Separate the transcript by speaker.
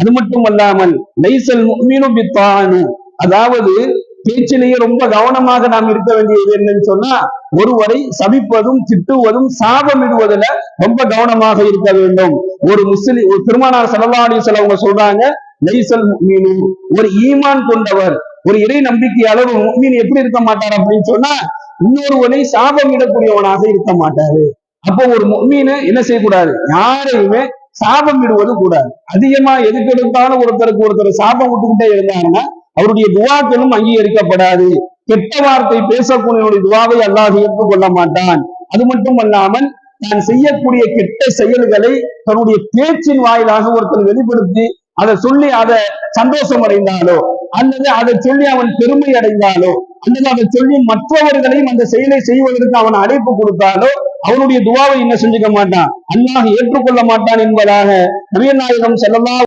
Speaker 1: அது மட்டுமல்லாமல் லைசல் முஃமினு பித்தானு. அதாவது பேச்சிலேயே ரொம்ப கவனமாக நாம் இருக்க வேண்டியது என்னன்னு சொன்னா ஒருவரை சபிப்பதும் திட்டுவதும் சாபமிடுவதுல ரொம்ப கவனமாக இருக்க வேண்டும். ஒரு முஸ்லிம் ஒரு திருமணார் செலவாடி செலவங்க சொல்றாங்க நெய்சல் மீனு ஒரு ஈமான் கொண்டவர் ஒரு இறை நம்பிக்கையாளர் ஒரு முஃமின் எப்படி இருக்க மாட்டார் அப்படின்னு சொன்னா இன்னொருவனை சாபம் இடக்கூடியவனாக இருக்க மாட்டாரு. அப்போ ஒரு முஃமினு என்ன செய்யக்கூடாது? யாரையுமே சாபம் விடுவது கூடாது. அதிகமா எதுக்கு எடுத்தாலும் ஒருத்தருக்கு ஒருத்தர் சாபம் விட்டுக்கிட்டே இருந்தாங்கன்னா அவருடைய துவாக்களும் அங்கீகரிக்கப்படாது. கெட்ட வார்த்தை பேசக்கூடியவருடைய துவாவை அல்லாஹ் ஏற்றுக்கொள்ள மாட்டான். அது மட்டும் அல்லாமல் தான் செய்யக்கூடிய கெட்ட செயல்களை தன்னுடைய பேச்சின் வாயிலாக ஒருத்தர் வெளிப்படுத்தி அதை சொல்லி அதை சந்தோஷம் அடைந்தாலோ அல்லது அதை சொல்லி அவன் பெருமை அடைந்தாலோ அல்லது அதை சொல்லி மற்றவர்களையும் அந்த செயலை செய்வதற்கு அவன் அழைப்பு கொடுத்தாலோ அவனுடைய துவாவை என்ன செஞ்சுக்க மாட்டான்? அல்லாஹ் ஏற்றுக்கொள்ள மாட்டான் என்பதாக நபியநாயகம் செல்லல்லா